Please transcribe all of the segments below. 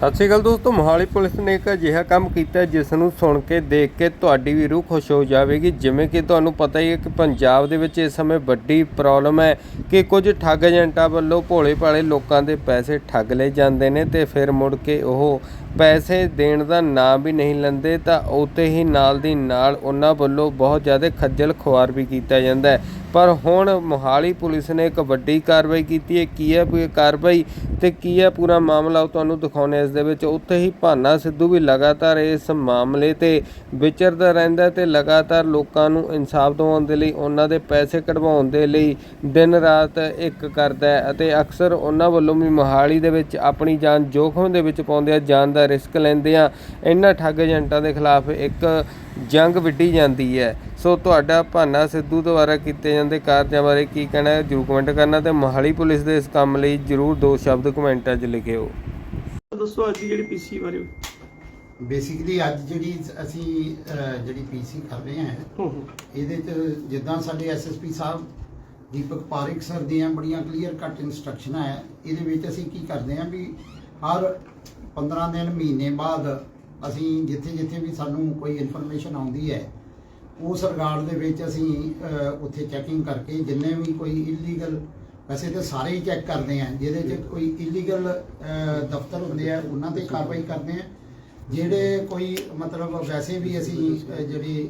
ਸਤਿ ਸ਼੍ਰੀ ਅਕਾਲ ਦੋਸਤੋ, ਮੋਹਾਲੀ ਪੁਲਿਸ ਨੇ ਇੱਕ ਅਜਿਹਾ ਕੰਮ ਕੀਤਾ ਜਿਸ ਨੂੰ ਸੁਣ ਕੇ ਦੇਖ ਕੇ ਤੁਹਾਡੀ ਵੀ ਰੂਹ ਖੁਸ਼ ਹੋ ਜਾਵੇਗੀ। ਜਿਵੇਂ ਕਿ ਤੁਹਾਨੂੰ ਪਤਾ ਹੀ ਹੈ ਕਿ ਪੰਜਾਬ ਦੇ ਵਿੱਚ ਇਸ ਸਮੇਂ ਵੱਡੀ ਪ੍ਰੋਬਲਮ ਹੈ ਕਿ ਕੁਝ ਠੱਗ ਏਜੰਟਾਂ ਵੱਲੋਂ ਭੋਲੇ ਭਾਲੇ ਲੋਕਾਂ ਦੇ ਪੈਸੇ ਠੱਗ ਲਏ ਜਾਂਦੇ ਨੇ ਤੇ ਫਿਰ ਮੁੜ ਕੇ ਉਹ ਪੈਸੇ ਦੇਣ ਦਾ ਨਾਂ ਵੀ ਨਹੀਂ ਲੈਂਦੇ ਤਾਂ ਉਤੇ ਹੀ ਨਾਲ ਦੀ ਨਾਲ ਉਹਨਾਂ ਵੱਲੋਂ ਬਹੁਤ ਜ਼ਿਆਦਾ ਖੱਜਲ ਖੁਆਰ ਵੀ ਕੀਤਾ ਜਾਂਦਾ ਹੈ। ਪਰ ਹੁਣ ਮੋਹਾਲੀ ਪੁਲਿਸ ਨੇ ਇੱਕ ਵੱਡੀ ਕਾਰਵਾਈ ਕੀਤੀ ਹੈ। ਕੀ ਹੈ ਪੂਰੀ ਕਾਰਵਾਈ ਤੇ ਕੀ ਹੈ ਪੂਰਾ ਮਾਮਲਾ ਉਹ ਤੁਹਾਨੂੰ ਦਿਖਾਉਣੇ ਇਸ ਦੇ ਵਿੱਚ ਉੱਥੇ ਹੀ ਭਾਨਾ ਸਿੱਧੂ ਵੀ ਲਗਾਤਾਰ ਇਸ ਮਾਮਲੇ ਤੇ ਵਿਚਰਦਾ ਰਹਿੰਦਾ ਹੈ ਤੇ ਲਗਾਤਾਰ ਲੋਕਾਂ ਨੂੰ ਇਨਸਾਫ ਦਿਵਾਉਣ ਦੇ ਲਈ, ਉਹਨਾਂ ਦੇ ਪੈਸੇ ਕਢਵਾਉਣ ਦੇ ਲਈ ਦਿਨ ਰਾਤ ਇੱਕ ਕਰਦਾ ਹੈ ਅਤੇ ਅਕਸਰ ਉਹਨਾਂ ਵੱਲੋਂ ਵੀ ਮੋਹਾਲੀ ਦੇ ਵਿੱਚ ਆਪਣੀ ਜਾਨ ਜੋਖਮ ਦੇ ਵਿੱਚ ਪਾਉਂਦੇ ਆ, ਜਾਨ ਦਾ ਰਿਸਕ ਲੈਂਦੇ ਆ। ਇਹਨਾਂ ਠੱਗ ਏਜੰਟਾਂ ਦੇ ਖਿਲਾਫ ਇੱਕ ਜੰਗ ਵਿੱਢੀ ਜਾਂਦੀ ਹੈ। ਸੋ ਤੁਹਾਡਾ ਭਾਨਾ ਸਿੱਧੂ ਦੁਆਰਾ ਕੀਤੇ ਜਾਂਦੇ ਕਾਰਜਾਂ ਬਾਰੇ ਕੀ ਕਹਿਣਾ ਹੈ? ਜਰੂਰ ਕਮੈਂਟ ਕਰਨਾ ਤੇ ਮੋਹਾਲੀ ਪੁਲਿਸ ਦੇ ਇਸ ਕੰਮ ਲਈ ਜਰੂਰ ਦੋ ਸ਼ਬਦ ਕਮੈਂਟਾਂ 'ਚ ਲਿਖਿਓ। ਦੱਸੋ ਅੱਜ ਦੀ ਜਿਹੜੀ ਪੀਸੀ ਬਾਰੇ। ਬੇਸਿਕਲੀ ਅੱਜ ਜਿਹੜੀ ਅਸੀਂ ਅਹ, ਜਿਹੜੀ ਪੀਸੀ ਕਰ ਰਹੇ ਹਾਂ ਇਹਦੇ ਚ ਜਿੱਦਾਂ ਸਾਡੇ ਐਸਐਸਪੀ ਸਾਹਿਬ ਦੀਪਕ ਪਾਰਿਕ ਸਰ ਦੀਆਂ ਬੜੀਆਂ ਕਲੀਅਰ ਕੱਟ ਇਨਸਟਰਕਸ਼ਨਾਂ ਹੈ ਇਹਦੇ ਵਿੱਚ ਅਸੀਂ ਕੀ ਕਰਦੇ ਹਾਂ ਵੀ ਹਰ 15 ਦਿਨ ਮਹੀਨੇ ਬਾਅਦ ਅਸੀਂ ਜਿੱਥੇ ਜਿੱਥੇ ਵੀ ਸਾਨੂੰ ਕੋਈ ਇਨਫੋਰਮੇਸ਼ਨ ਆਉਂਦੀ ਹੈ ਉਸ ਰਿਗਾਰਡ ਦੇ ਵਿੱਚ ਅਸੀਂ ਉੱਥੇ ਚੈਕਿੰਗ ਕਰਕੇ ਜਿੰਨੇ ਵੀ ਕੋਈ ਇਲੀਗਲ ਵੈਸੇ ਤਾਂ ਸਾਰੇ ਹੀ ਚੈੱਕ ਕਰਦੇ ਹਾਂ ਜਿਹਦੇ 'ਚ ਕੋਈ ਇਲੀਗਲ ਦਫ਼ਤਰ ਹੁੰਦੇ ਆ, ਉਹਨਾਂ ਤੇ ਕਾਰਵਾਈ ਕਰਦੇ ਹਾਂ ਜਿਹੜੇ ਕੋਈ ਮਤਲਬ ਵੈਸੇ ਵੀ ਅਸੀਂ ਜਿਹੜੇ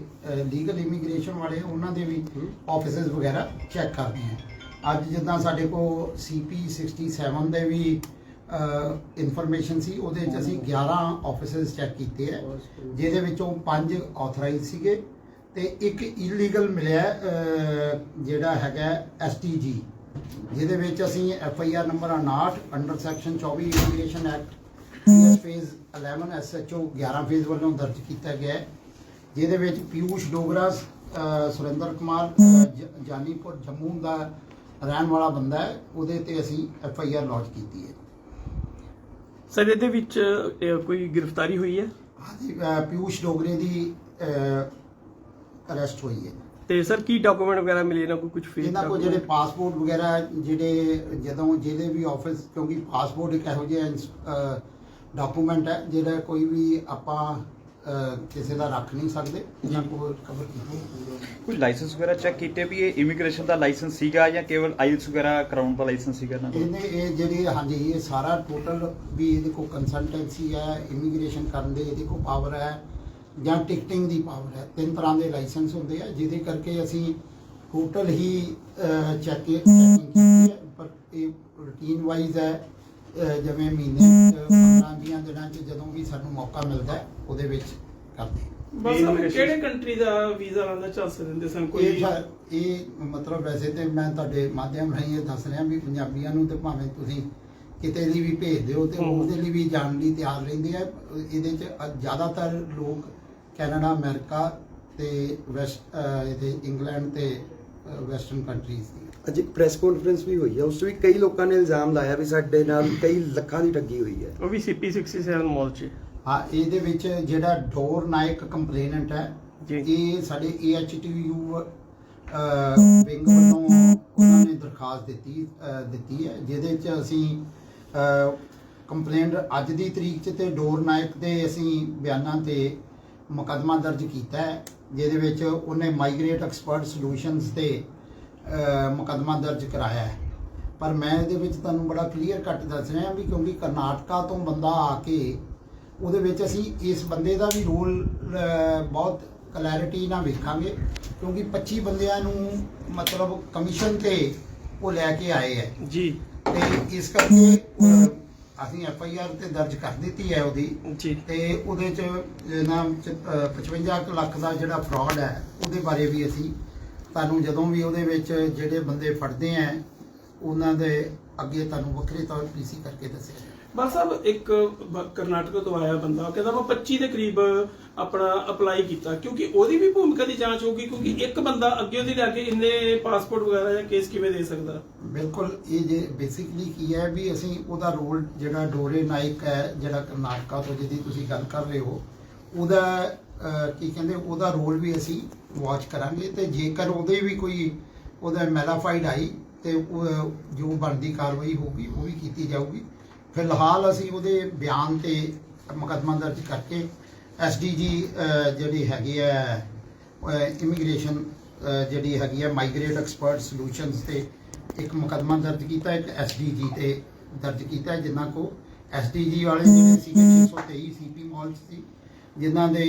ਲੀਗਲ ਇਮੀਗ੍ਰੇਸ਼ਨ ਵਾਲੇ, ਉਹਨਾਂ ਦੇ ਵੀ ਆਫਿਸਿਸ ਵਗੈਰਾ ਚੈੱਕ ਕਰਦੇ ਹਾਂ ਅੱਜ ਜਿੱਦਾਂ ਸਾਡੇ ਕੋਲ ਸੀਪੀ 67 ਦੇ ਵੀ ਇਨਫੋਰਮੇਸ਼ਨ ਸੀ, ਉਹਦੇ 'ਚ ਅਸੀਂ 11 ਆਫਿਸਿਸ ਚੈੱਕ ਕੀਤੇ ਹੈ ਜਿਹਦੇ ਵਿੱਚੋਂ 5 ਆਥੋਰਾਈਜ਼ ਸੀਗੇ। ਤੇ ਇੱਕ ਇਲੀਗਲ ਮਿਲਿਆ ਜਿਹੜਾ ਹੈਗਾ ਐਸਟੀਜੀ ਜਿਹਦੇ ਵਿੱਚ ਅਸੀਂ F I R number 59 under section 24 immigration act phase 11 SHO 11 phase ਵੱਲੋਂ ਦਰਜ ਕੀਤਾ ਗਿਆ ਜਿਹਦੇ ਵਿੱਚ ਪਿਊਸ਼ ਡੋਗਰਾ ਸੁਰਿੰਦਰ ਕੁਮਾਰ ਜ- ਜਾਨੀਪੁਰ ਜੰਮੂ ਦਾ ਰਹਿਣ ਵਾਲਾ ਬੰਦਾ ਹੈ ਉਹਦੇ ਤੇ ਅਸੀਂ ਐਫ ਆਈ ਆਰ ਲੌਂਚ ਕੀਤੀ ਹੈ। ਸਰ ਇਹਦੇ ਵਿੱਚ ਕੋਈ ਗ੍ਰਿਫਤਾਰੀ ਹੋਈ ਹੈ? ਹਾਂਜੀ ਪਿਊਸ਼ ਡੋਗਰੇ ਦੀ ਅਰੈਸਟ ਹੋਈ ਹੈ। ਤੇ ਸਰ ਕੀ ਡਾਕੂਮੈਂਟ ਵਗੈਰਾ ਮਿਲੇ ਨਾ ਕੋਈ ਕੁਝ ਫੇਕ ਇਹਨਾਂ ਕੋਲ ਜਿਹੜੇ ਪਾਸਪੋਰਟ ਵਗੈਰਾ ਜਿਹੜੇ ਜਦੋਂ ਜਿਹੜੇ ਵੀ ਆਫਿਸ ਕਿਉਂਕਿ ਪਾਸਪੋਰਟ ਇੱਕ ਇਹੋ ਜਿਹਾ ਡਾਕੂਮੈਂਟ ਹੈ ਜਿਹੜਾ ਕੋਈ ਵੀ ਆਪਾਂ ਕਿਸੇ ਦਾ ਰੱਖ ਨਹੀਂ ਸਕਦੇ ਇਹਨਾਂ ਕੋਲ ਕਵਰ ਕੀਤਾ ਕੋਈ ਲਾਇਸੈਂਸ ਵਗੈਰਾ ਚੈੱਕ ਕੀਤੇ ਵੀ ਇਹ ਇਮੀਗ੍ਰੇਸ਼ਨ ਦਾ ਲਾਇਸੈਂਸ ਸੀਗਾ ਜਾਂ ਕੇਵਲ ਆਈਲਸ ਵਗੈਰਾ ਕਰਾਉਣ ਦਾ ਲਾਇਸੈਂਸ ਸੀਗਾ ਨਾ ਇਹਨੇ ਇਹ ਜਿਹੜੀ ਹਾਂਜੀ ਇਹ ਸਾਰਾ ਟੋਟਲ ਵੀ ਇਹਦੇ ਕੋਲ ਕੰਸਲਟੈਂਸੀ ਹੈ ਇਮੀਗ੍ਰੇਸ਼ਨ ਕਰਨ ਦੇ ਇਹਦੇ ਕੋਲ ਪਾਵਰ ਹੈ। ਜਾਂ ਟਿਕਟਿੰਗ ਦੀ ਪਾਵਰ ਹੈ ਤਿੰਨ ਤਰ੍ਹਾਂ ਦੇ ਲਾਇਸੈਂਸ ਹੁੰਦੇ ਆ ਜਿਹਦੇ ਕਰਕੇ ਅਸੀਂ ਟੋਟਲ ਹੀ ਚੈੱਕ ਚੈਕਿੰਗ ਕੀਤੀ ਹੈ ਪਰ ਇਹ ਰੂਟੀਨ ਵਾਈਜ਼ ਹੈ ਜਿਵੇਂ ਮਹੀਨੇ 'ਚ 15 20 ਦਿਨਾਂ 'ਚ ਜਦੋਂ ਵੀ ਸਾਨੂੰ ਮੌਕਾ ਮਿਲਦਾ ਹੈ ਉਹਦੇ ਵਿੱਚ ਕਰਦੇ। ਬਸ ਕਿਹੜੇ ਕੰਟਰੀ ਦਾ ਵੀਜ਼ਾ ਲਾਉਣ ਦਾ ਚਾਂਸ ਦਿੰਦੇ ਸਨ ਕੋਈ ਇਹ ਮਤਲਬ ਵੈਸੇ ਤੇ ਮੈਂ ਤੁਹਾਡੇ ਮਾਧਿਅਮ ਰਾਹੀਂ ਇਹ ਦੱਸ ਰਿਹਾ ਵੀ ਪੰਜਾਬੀਆਂ ਨੂੰ ਤੇ ਭਾਵੇਂ ਤੁਸੀਂ ਕਿਤੇ ਲਈ ਵੀ ਭੇਜ ਦਿਓ ਤੇ ਹਮ। ਉਹਦੇ ਲਈ ਵੀ ਜਾਣ ਲਈ ਤਿਆਰ ਰਹਿੰਦੇ ਆ ਇਹਦੇ ਚ ਅ- ਜ਼ਿਆਦਾਤਰ ਲੋਕ ਕੈਨੇਡਾ ਅਮਰੀਕਾ ਤੇ ਵੈਸਟ ਇਹਦੇ ਇੰਗਲੈਂਡ ਤੇ ਵੈਸਟਰਨ ਕੰਟਰੀਜ਼ ਦੀ। ਅੱਜ ਇੱਕ ਪ੍ਰੈਸ ਕਾਨਫਰੰਸ ਵੀ ਹੋਈ ਹੈ ਉਸ 'ਚ ਵੀ ਕਈ ਲੋਕਾਂ ਨੇ ਇਲਜ਼ਾਮ ਲਾਇਆ ਵੀ ਸਾਡੇ ਨਾਲ ਕਈ ਲੱਖਾਂ ਦੀ ਠੱਗੀ ਹੋਈ ਹੈ। ਉਹ ਵੀ ਸੀਪੀ 67 ਮਾਲ 'ਚ। ਹਾਂ ਇਹਦੇ ਵਿੱਚ ਜਿਹੜਾ ਡੋਰ ਨਾਇਕ ਕੰਪਲੇਨੈਂਟ ਹੈ ਜੀ। ਇਹ ਸਾਡੇ AHTU ਵਿੰਗ ਵੱਲੋਂ ਉਹਨਾਂ ਨੇ ਦਰਖਾਸਤ ਦਿੱਤੀ ਦਿੱਤੀ ਹੈ ਜਿਹਦੇ ਚ ਅਸੀਂ ਕੰਪਲੇਂਟ ਅੱਜ ਦੀ ਤਰੀਕ ਚ ਤੇ ਡੋਰ ਨਾਇਕ ਦੇ ਅਸੀਂ ਬਿਆਨਾਂ ਤੇ ਮੁਕੱਦਮਾ ਦਰਜ ਕੀਤਾ ਹੈ ਜਿਹਦੇ ਵਿੱਚ ਉਹਨੇ ਮਾਈਗ੍ਰੇਟ ਐਕਸਪਰਟ ਸੋਲੂਸ਼ਨਸ ਤੇ ਮੁਕੱਦਮਾ ਦਰਜ ਕਰਾਇਆ ਹੈ। ਪਰ ਮੈਂ ਇਹਦੇ ਵਿੱਚ ਤੁਹਾਨੂੰ ਬੜਾ ਕਲੀਅਰ ਕੱਟ ਦੱਸ ਰਿਹਾ ਵੀ ਕਿਉਂਕਿ ਕਰਨਾਟਕਾ ਤੋਂ ਬੰਦਾ ਆ ਕੇ ਉਹਦੇ ਵਿੱਚ ਅਸੀਂ ਇਸ ਬੰਦੇ ਦਾ ਵੀ ਰੋਲ ਬਹੁਤ ਕਲੈਰਿਟੀ ਨਾਲ ਵੇਖਾਂਗੇ ਕਿਉਂਕਿ 25 ਬੰਦਿਆਂ ਨੂੰ ਮਤਲਬ ਕਮਿਸ਼ਨ ਤੇ ਉਹ ਲੈ ਕੇ ਆਏ ਹੈ। ਜੀ। ਤੇ ਇਸ ਕਰਕੇ ਅਸੀਂ ਐਫ ਆਈ ਆਰ ਤੇ ਦਰਜ ਕਰ ਦਿੱਤੀ ਹੈ ਉਹਦੀ। ਤੇ ਉਹਦੇ ਚ ਨਾ 55 ਕੁ ਲੱਖ ਦਾ ਜਿਹੜਾ ਫਰਾਡ ਹੈ ਉਹਦੇ ਬਾਰੇ ਵੀ ਅਸੀਂ ਤੁਹਾਨੂੰ ਜਦੋਂ ਵੀ ਉਹਦੇ ਵਿੱਚ ਜਿਹੜੇ ਬੰਦੇ ਫੜਦੇ ਆ ਉਹਨਾਂ ਦੇ ਅੱਗੇ ਤੁਹਾਨੂੰ ਵੱਖਰੇ ਤੌਰ ਪੀਸੀ ਕਰਕੇ ਦੱਸਿਆ। ਬਸ ਸਾਹਿਬ ਇੱਕ ਕਰਨਾਟਕ ਤੋਂ ਆਇਆ ਬੰਦਾ ਕਹਿੰਦਾ ਮੈਂ 25 ਦੇ ਕਰੀਬ ਆਪਣਾ ਅਪਲਾਈ ਕੀਤਾ ਕਿਉਂਕਿ ਉਹਦੀ ਵੀ ਭੂਮਿਕਾ ਦੀ ਜਾਂਚ ਹੋਊਗੀ ਕਿਉਂਕਿ ਇੱਕ ਬੰਦਾ ਅੱਗੇ ਉਹਦੀ ਲੈ ਕੇ ਇੰਨੇ ਪਾਸਪੋਰਟ ਵਗੈਰਾ ਜਾਂ ਕੇਸ ਕਿਵੇਂ ਦੇ ਸਕਦਾ? ਬਿਲਕੁਲ, ਇਹ ਜੇ ਬੇਸਿਕਲੀ ਕੀ ਹੈ ਵੀ ਅਸੀਂ ਉਹਦਾ ਰੋਲ ਜਿਹੜਾ ਡੋਰੇ ਨਾਇਕ ਹੈ, ਜਿਹੜਾ ਕਰਨਾਟਕਾ ਤੋਂ ਜਿਹਦੀ ਤੁਸੀਂ ਗੱਲ ਕਰ ਰਹੇ ਹੋ, ਉਹਦਾ ਕੀ ਕਹਿੰਦੇ, ਉਹਦਾ ਰੋਲ ਵੀ ਅਸੀਂ ਵਾਚ ਕਰਾਂਗੇ ਤੇ ਜੇਕਰ ਉਹਦੇ ਵੀ ਕੋਈ ਉਹਦਾ ਮੈਲਾਫਾਈਡ ਆਈ ਤੇ ਉਹ, ਜੋ ਬਣਦੀ ਕਾਰਵਾਈ ਹੋਊਗੀ, ਉਹ ਵੀ ਕੀਤੀ ਜਾਊਗੀ। ਫਿਲਹਾਲ ਅਸੀਂ ਉਹਦੇ ਬਿਆਨ ਤੇ ਮੁਕੱਦਮਾ ਦਰਜ ਕਰਕੇ ਐਸਡੀਜੀ ਜਿਹੜੀ ਹੈਗੀ ਹੈ ਇਮੀਗ੍ਰੇਸ਼ਨ ਜਿਹੜੀ ਹੈਗੀ ਹੈ ਮਾਈਗ੍ਰੇਟ ਐਕਸਪਰਟ ਸੋਲੂਸ਼ਨਸ ਤੇ ਇੱਕ ਮੁਕੱਦਮਾ ਦਰਜ ਕੀਤਾ ਇੱਕ ਐਸਡੀਜੀ ਤੇ ਦਰਜ ਕੀਤਾ ਜਿਨ੍ਹਾਂ ਕੋ ਐਸਡੀਜੀ ਵਾਲੇ ਜਿਹੜੇ ਸੀਗੇ 623 ਸੀਪੀ ਮਾਲ ਸੀ ਜਿਨ੍ਹਾਂ ਦੇ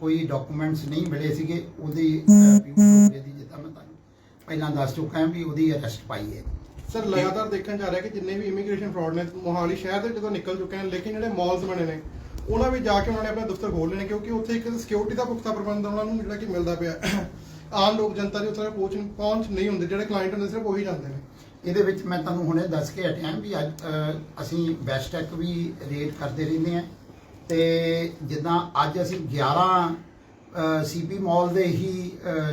ਕੋਈ ਡਾਕੂਮੈਂਟਸ ਨਹੀਂ ਮਿਲੇ ਸੀਗੇ ਉਹਦੀ ਪਿਊ ਦੀ ਜਿੱਦਾਂ ਮੈਂ ਤੁਹਾਨੂੰ ਪਹਿਲਾਂ ਦੱਸ ਚੁੱਕਾ ਹਾਂ ਵੀ ਉਹਦੀ ਅਰੈਸਟ ਪਾਈ ਹੈ। ਸਰ ਲਗਾਤਾਰ ਦੇਖਣ ਜਾ ਰਿਹਾ ਕਿ ਜਿੰਨੇ ਵੀ ਇਮੀਗ੍ਰੇਸ਼ਨ ਫਰਾਡ ਨੇ ਮੋਹਾਲੀ ਸ਼ਹਿਰ ਦੇ ਜਦੋਂ ਨਿਕਲ ਚੁੱਕੇ ਹਨ ਲੇਕਿਨ ਜਿਹੜੇ ਮਾਲਸ ਬਣੇ ਨੇ ਉਹਨਾਂ ਵਿੱਚ ਜਾ ਕੇ ਉਹਨਾਂ ਨੇ ਆਪਣੇ ਦਫ਼ਤਰ ਖੋਲ੍ਹ ਲਏ ਨੇ ਕਿਉਂਕਿ ਉੱਥੇ ਇੱਕ ਸਿਕਿਉਰਿਟੀ ਦਾ ਪੁਖਤਾ ਪ੍ਰਬੰਧ ਉਹਨਾਂ ਨੂੰ ਜਿਹੜਾ ਕਿ ਮਿਲਦਾ ਪਿਆ। ਆਮ ਲੋਕ ਜਨਤਾ ਦੀ ਉੱਥੇ ਪਹੁੰਚ ਪਹੁੰਚ ਨਹੀਂ ਹੁੰਦੀ ਜਿਹੜੇ ਕਲਾਇੰਟ ਹੁੰਦੇ ਸਿਰਫ ਉਹੀ ਜਾਂਦੇ ਨੇ। ਇਹਦੇ ਵਿੱਚ ਮੈਂ ਤੁਹਾਨੂੰ ਹੁਣੇ ਦੱਸ ਕੇ ਹਟਿਆ ਵੀ ਅੱਜ ਅ, ਅਸੀਂ ਬੈਸਟੈਕ ਵੀ ਰੇਟ ਕਰਦੇ ਰਹਿੰਦੇ ਹਾਂ ਤੇ ਜਿੱਦਾਂ ਅੱਜ ਅਸੀਂ 11 ਸੀਪੀ ਮਾਲ ਦੇ ਹੀ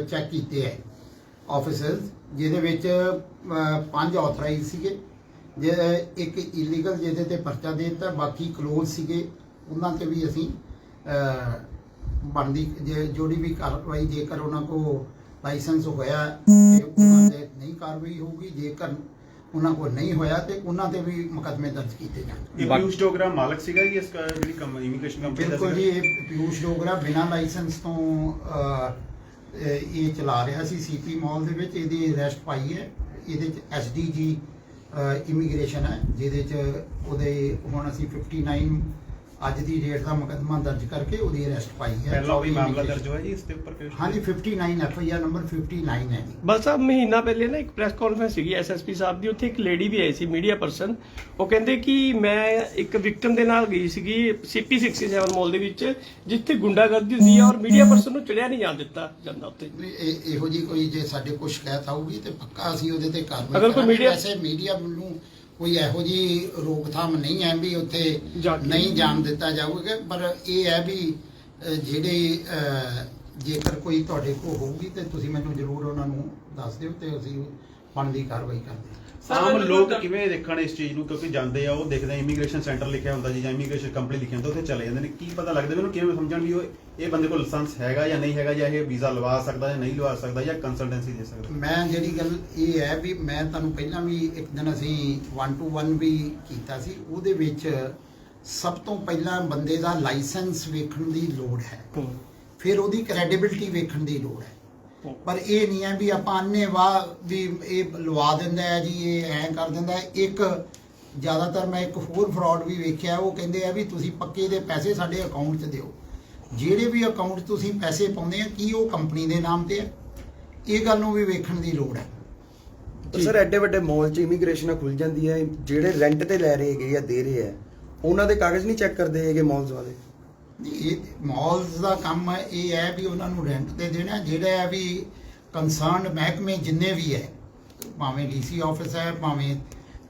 ਚੈੱਕ ਕੀਤੇ ਹੈ ਆਫਿਸਰਸ ਜਿਹਦੇ ਵਿੱਚ ਅ, ਪੰਜ ਆਥਰਾਈਜ਼ ਸੀਗੇ। ਜੇ ਇੱਕ ਇਲੀਗਲ ਜਿਹਦੇ ਤੇ ਪਰਚਾ ਦੇ ਦਿੱਤਾ ਬਾਕੀ ਕਲੋਜ਼ ਸੀਗੇ। ਉਹਨਾਂ ਤੇ ਵੀ ਅਸੀਂ ਅ, ਬਣਦੀ ਜੇ ਜੋੜੀ ਵੀ ਕਾਰਵਾਈ ਜੇਕਰ ਉਹਨਾਂ ਕੋ ਲਾਇਸੈਂਸ ਹੋਇਆ ਤੇ ਉਹਨਾਂ ਤੇ ਨਹੀਂ ਕਾਰਵਾਈ ਹੋਊਗੀ ਜੇਕਰ ਉਹਨਾਂ ਕੋ ਨਹੀਂ ਹੋਇਆ ਤੇ ਉਹਨਾਂ ਤੇ ਵੀ ਮੁਕੱਦਮੇ ਦਰਜ ਕੀਤੇ ਜਾਣਗੇ ਇਹ ਪਿਊਸ਼ ਡੋਗਰਾ ਮਾਲਕ ਸੀਗਾ ਜੀ ਇਸ ਕ- ਜਿਹੜੀ ਇਮੀਗ੍ਰੇਸ਼ਨ ਕੰਪਨੀ ਦਾ ਬਿਲਕੁਲ ਜੀ ਸੀਗਾ ਇਹ ਪਿਊਸ਼ ਡੋਗਰਾ ਬਿਨਾਂ ਲਾਇਸੈਂਸ ਤੋਂ ਇਹ ਚਲਾ ਰਿਹਾ ਸੀ ਸੀਪੀ ਮਾਲ ਦੇ ਵਿੱਚ ਇਹਦੀ ਅਰੈਸਟ ਪਾਈ ਹੈ। ਇਹਦੇ ਚ ਐਸਡੀਜੀ ਇਮੀਗ੍ਰੇਸ਼ਨ ਹੈ ਜਿਹਦੇ ਚ ਉਹਦੇ ਹੁਣ ਅਸੀਂ 59 ਅੱਜ ਦੀ ਡੇਟ ਦਾ ਮੁਕੱਦਮਾ ਦਰਜ ਕਰਕੇ ਉਹਦੀ ਅਰੈਸਟ ਪਾਈ ਹੈ। ਪਹਿਲਾਂ ਵੀ 24 ਮਾਮਲਾ ਦਰਜ ਹੋਇਆ ਜੀ ਇਸ ਦੇ ਉੱਪਰ ਪਿਊਸ਼ ਹਾਂਜੀ 59 ਐਫ ਆਈ ਆਰ ਨੰਬਰ 59 ਹੈ ਜੀ। ਬਸ ਸਾਹਿਬ ਮਹੀਨਾ ਪਹਿਲੇ ਨਾ ਇੱਕ ਪ੍ਰੈਸ ਕਾਨਫਰੰਸ ਸੀਗੀ ਐਸਐਸਪੀ ਸਾਹਿਬ ਦੀ ਉੱਥੇ ਇੱਕ ਲੇਡੀ ਵੀ ਆਈ ਸੀ ਮੀਡੀਆ ਪਰਸਨ ਉਹ ਕਹਿੰਦੇ ਕਿ ਮੈਂ ਇੱਕ ਵਿਕਟਮ ਦੇ ਨਾਲ ਗਈ ਸੀਗੀ ਸੀਪੀ 67 ਮਾਲ ਦੇ ਵਿੱਚ ਜਿੱਥੇ ਗੁੰਡਾਗਰਦੀ ਹੁੰਦੀ ਹੈ ਔਰ ਮੀਡੀਆ ਪਰਸਨ ਨੂੰ ਚੜਿਆ ਨਹੀਂ ਜਾਣ ਦਿੱਤਾ ਜਾਂਦਾ ਉੱਥੇ। ਵੀ ਇਹ ਇਹੋ ਜੀ ਕੋਈ ਜੇ ਸਾਡੇ ਕੋਲ ਸ਼ਿਕਾਇਤ ਆਊਗੀ ਤੇ ਪੱਕਾ ਅਸੀਂ ਉਹਦੇ ਤੇ ਕਾਰਵਾਈ ਅਗਰ ਕੋਈ ਮੀਡੀਆ ਨੂੰ ਕੋਈ ਇਹੋ ਜੀ ਰੋਕਥਾਮ ਨਹੀਂ ਹੈ ਵੀ ਉੱਥੇ ਨਹੀਂ ਜਾਣ ਦਿੱਤਾ ਜਾਊਗਾ ਪਰ ਇਹ ਹੈ ਵੀ ਜਿਹੜੇ ਜੇਕਰ ਕੋਈ ਤੁਹਾਡੇ ਕੋਲ ਹੋਊਗੀ ਤੇ ਤੁਸੀਂ ਮੈਨੂੰ ਜ਼ਰੂਰ ਉਹਨਾਂ ਨੂੰ ਦੱਸ ਦਿਓ ਤੇ ਅਸੀਂ ਬਣਦੀ ਕਾਰਵਾਈ ਕਰਦੇ ਹਾਂ। ਆਮ ਲੋਕ ਕਿਵੇਂ ਦੇਖਣ ਇਸ ਚੀਜ਼ ਨੂੰ? ਕਿਉਂਕਿ ਜਾਂਦੇ ਆ ਉਹ ਦੇਖਦੇ ਆ ਇਮੀਗ੍ਰੇਸ਼ਨ ਸੈਂਟਰ ਲਿਖਿਆ ਹੁੰਦਾ ਜੀ ਜਾਂ ਇਮੀਗ੍ਰੇਸ਼ਨ ਕੰਪਨੀ ਲਿਖਿਆ ਹੁੰਦਾ ਉੱਥੇ ਚਲੇ ਜਾਂਦੇ ਨੇ। ਕੀ ਪਤਾ ਲੱਗਦਾ ਮੈਨੂੰ ਕਿਵੇਂ ਸਮਝਣ ਵੀ ਉਹ ਇਹ ਬੰਦੇ ਕੋਲ ਲਾਇਸੈਂਸ ਹੈਗਾ ਜਾਂ ਨਹੀਂ ਹੈਗਾ ਜਾਂ ਇਹ ਵੀਜ਼ਾ ਲਵਾ ਸਕਦਾ ਜਾਂ ਨਹੀਂ ਲਵਾ ਸਕਦਾ ਜਾਂ ਕੰਸਲਟੈਂਸੀ ਦੇ ਸਕਦਾ। ਮੈਂ ਜਿਹੜੀ ਗੱਲ ਇਹ ਹੈ ਵੀ ਮੈਂ ਤੁਹਾਨੂੰ ਪਹਿਲਾਂ ਵੀ ਇੱਕ ਦਿਨ ਅਸੀਂ 1 ਟੂ 1 ਵੀ ਕੀਤਾ ਸੀ ਉਹਦੇ ਵਿੱਚ ਸਭ ਤੋਂ ਪਹਿਲਾਂ ਬੰਦੇ ਦਾ ਲਾਇਸੈਂਸ ਵੇਖਣ ਦੀ ਲੋੜ ਹੈ। ਫਿਰ ਉਹਦੀ ਕ੍ਰੈਡੀਬਿਲਟੀ ਵੇਖਣ ਦੀ ਲੋੜ ਹੈ। ਪਰ ਇਹ ਨਹੀਂ ਹੈ ਵੀ ਆਪਾਂ ਅੰਨੇ ਵਾਹ ਵੀ ਇਹ ਲਵਾ ਦਿੰਦਾ ਹੈ ਜੀ ਇਹ ਐਂ ਕਰ ਦਿੰਦਾ ਹੈ। ਇੱਕ ਜ਼ਿਆਦਾਤਰ ਮੈਂ ਇੱਕ ਹੋਰ ਫਰਾਡ ਵੀ ਵੇਖਿਆ ਉਹ ਕਹਿੰਦੇ ਆ ਵੀ ਤੁਸੀਂ ਪੱਕੇ ਦੇ ਪੈਸੇ ਸਾਡੇ ਅਕਾਊਂਟ 'ਚ ਦਿਓ। ਜਿਹੜੇ ਵੀ ਅਕਾਊਂਟ ਤੁਸੀਂ ਪੈਸੇ ਪਾਉਂਦੇ ਆ ਕੀ ਉਹ ਕੰਪਨੀ ਦੇ ਨਾਮ ਤੇ ਹੈ? ਇਹ ਗੱਲ ਨੂੰ ਵੀ ਵੇਖਣ ਦੀ ਲੋੜ ਹੈ। ਸਰ ਐਡੇ ਵੱਡੇ ਮਾਲ 'ਚ ਇਮੀਗ੍ਰੇਸ਼ਨ ਖੁੱਲ ਜਾਂਦੀ ਹੈ ਜਿਹੜੇ ਰੈਂਟ ਤੇ ਲੈ ਰਹੇ ਹੈਗੇ ਜਾਂ ਦੇ ਰਹੇ ਹੈ। ਉਹਨਾਂ ਦੇ ਕਾਗਜ਼ ਨਹੀਂ ਚੈੱਕ ਕਰਦੇ ਹੈਗੇ ਮਾਲਸ ਵਾਲੇ ਇਹ ਮਾਲਸ ਦਾ ਕੰਮ ਹੈ ਇਹ ਹੈ ਵੀ ਉਹਨਾਂ ਨੂੰ ਰੈਂਟ ਤੇ ਦੇਣਾ ਜਿਹੜਾ ਹੈ ਵੀ ਕੰਸਰਨਡ ਮਹਿਕਮੇ ਜਿੰਨੇ ਵੀ ਹੈ ਭਾਵੇਂ ਡੀਸੀ ਆਫਿਸ ਹੈ ਭਾਵੇਂ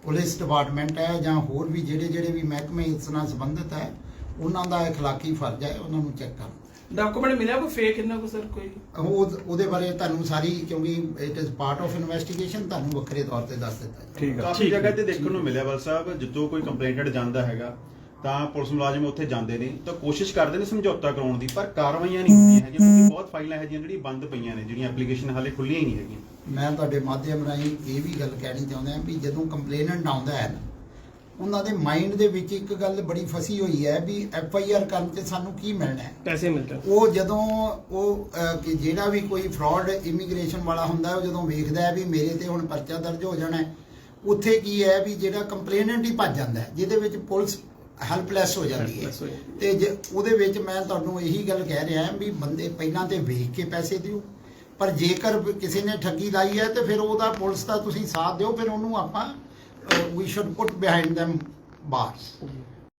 ਪੁਲਿਸ ਡਿਪਾਰਟਮੈਂਟ ਹੈ ਜਾਂ ਹੋਰ ਵੀ ਜਿਹੜੇ ਜਿਹੜੇ ਵੀ ਮਹਿਕਮੇ ਇਸ ਨਾਲ ਸੰਬੰਧਿਤ ਹੈ ਉਹਨਾਂ ਦਾ اخلاقی ਫਰਜ਼ ਹੈ ਉਹਨਾਂ ਨੂੰ ਚੈੱਕ ਕਰਨਾ ਡਾਕੂਮੈਂਟ ਮਿਲਿਆ ਕੋਈ ਫੇਕ ਇਹਨਾਂ ਕੋ ਸਰ ਕੋਈ? ਉਹ ਉਹਦੇ ਬਾਰੇ ਤੁਹਾਨੂੰ ਸਾਰੀ ਕਿਉਂਕਿ it is part of investigation ਤੁਹਾਨੂੰ ਵੱਖਰੇ ਤੌਰ ਤੇ ਦੱਸ ਦਿੱਤਾ ਠੀਕ ਕਾਫੀ ਜਗ੍ਹਾ ਤੇ ਦੇਖਣ ਨੂੰ ਮਿਲਿਆ ਬਲ ਸਾਹਿਬ ਜਦੋਂ ਕੋਈ ਕੰਪਲੇਂਟਡ ਜਾਂਦਾ ਹੈਗਾ ਤਾਂ ਪੁਲਿਸ ਮੁਲਾਜ਼ਮ ਉੱਥੇ ਜਾਂਦੇ ਨੇ ਤਾਂ ਕੋਸ਼ਿਸ਼ ਕਰਦੇ ਨੇ ਸਮਝੌਤਾ ਕਰਾਉਣ ਦੀ ਪਰ ਕਾਰਵਾਈਆਂ ਨਹੀਂ ਹੁੰਦੀਆਂ ਹੈਗੀਆਂ ਕਿਉਂਕਿ ਬਹੁਤ ਫਾਈਲਾਂ ਹੈ ਜਿਹੜੀਆਂ ਬੰਦ ਪਈਆਂ ਨੇ ਜਿਹੜੀਆਂ ਐਪਲੀਕੇਸ਼ਨ ਹਾਲੇ ਖੁੱਲੀਆਂ ਹੀ ਨਹੀਂ ਹੈਗੀਆਂ। ਮੈਂ ਤੁਹਾਡੇ ਮਾਧਿਅਮ ਰਾਹੀਂ ਇਹ ਵੀ ਗੱਲ ਕਹਿਣੀ ਚਾਹੁੰਦਾ ਹਾਂ ਵੀ ਜਦੋਂ ਕੰਪਲੇਨੈਂਟ ਆਉਂਦਾ ਹੈ ਨਾ ਉਹਨਾਂ ਦੇ ਮਾਈਂਡ ਦੇ ਵਿੱਚ ਇੱਕ ਗੱਲ ਬੜੀ ਫਸੀ ਹੋਈ ਹੈ ਵੀ ਐਫ ਆਈ ਆਰ ਕਰਨ ਤੇ ਸਾਨੂੰ ਕੀ ਮਿਲਣਾ ਹੈ? ਪੈਸੇ ਮਿਲਦੇ। ਉਹ ਜਦੋਂ ਉਹ ਅਹ, ਕਿ ਜਿਹੜਾ ਵੀ ਕੋਈ ਫਰਾਡ ਇਮੀਗ੍ਰੇਸ਼ਨ ਵਾਲਾ ਹੁੰਦਾ ਹੈ, ਉਹ ਜਦੋਂ ਵੇਖਦਾ ਹੈ ਵੀ ਮੇਰੇ ਤੇ ਹੁਣ ਪਰਚਾ ਦਰਜ ਹੋ ਜਾਣਾ ਹੈ ਉੱਥੇ ਕੀ ਹੈ ਵੀ ਜਿਹੜਾ ਕੰਪਲੇਨੈਂਟ ਹੀ ਭੱਜ ਜਾਂਦਾ ਹੈ ਜਿਹਦੇ ਵਿੱਚ ਪੁਲਿਸ ਹੈਲਪਲੈਸ ਹੋ ਜਾਂਦੀ ਹੈ। Helpless ਹੋ ਜਾਂਦੀ ਤੇ ਜੇ ਉਹਦੇ ਵਿੱਚ ਮੈਂ ਤੁਹਾਨੂੰ ਇਹੀ ਗੱਲ ਕਹਿ ਰਿਹਾ ਹਾਂ ਵੀ ਬੰਦੇ ਪਹਿਲਾਂ ਤੇ ਵੇਖ ਕੇ ਪੈਸੇ ਦਿਓ। ਪਰ ਜੇਕਰ ਕਿਸੇ ਨੇ ਠੱਗੀ ਲਾਈ ਹੈ ਤੇ ਫਿਰ ਉਹਦਾ ਪੁਲਿਸ ਦਾ ਤੁਸੀਂ ਸਾਥ ਦਿਓ ਫਿਰ ਉਹਨੂੰ ਆਪਾਂ Uh, we should put behind them bars.